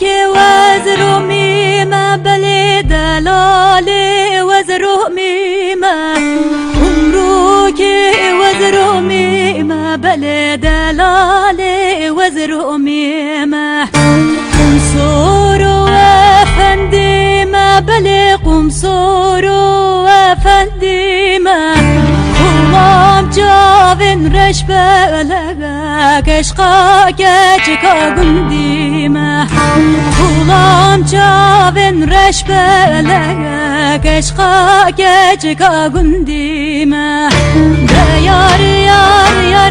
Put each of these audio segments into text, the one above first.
كي وزرو وزر ميمة بلد لالي وزر ميمة عمرك وزر ميمة بلد لالي وزر ميمة قمصورو وفندي ما بلي قمصورو reş belega Keşka geçka gündime Kulağım cavin reş belega Keşka geçka gündime De yar yar yar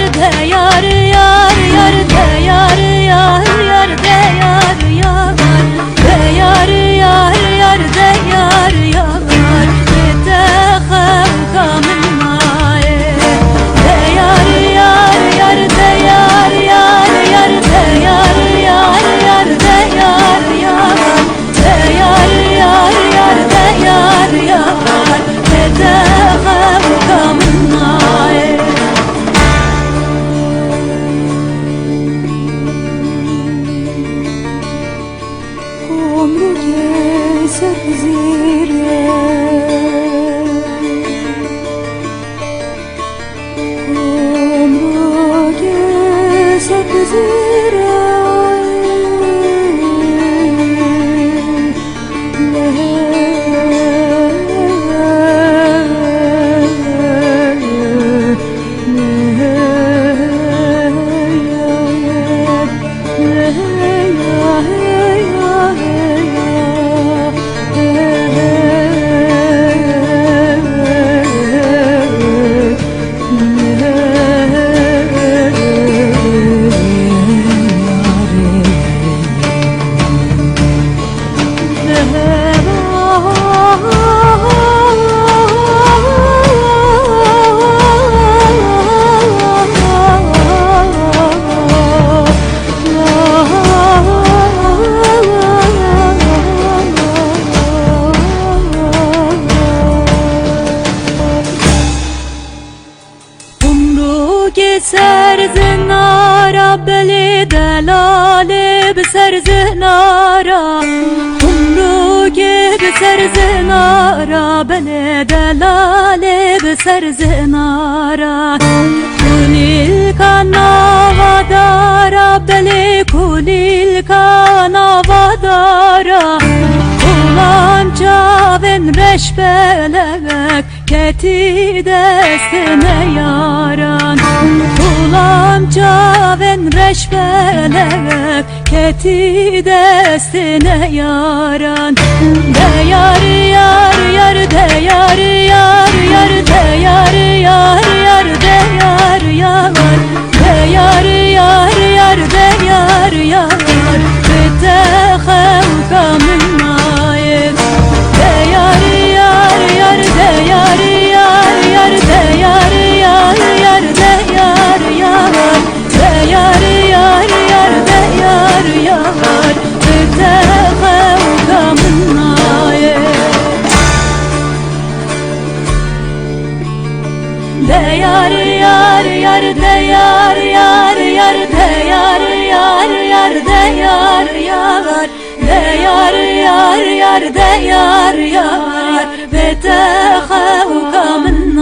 keser zinara beli delale beser zinara Umru ke beser zinara beli delale beser zinara Kulil kanavadara beli kulil kanavadara Ulan çavin reşbelek Keti destine yaran Ulan çavin reşbelek Keti destine yaran. De yar yar yar de yar yar yar yar yar de yar yar yar de yar yar yar de yar yar de yar yar yar de yar yar. بتخافك من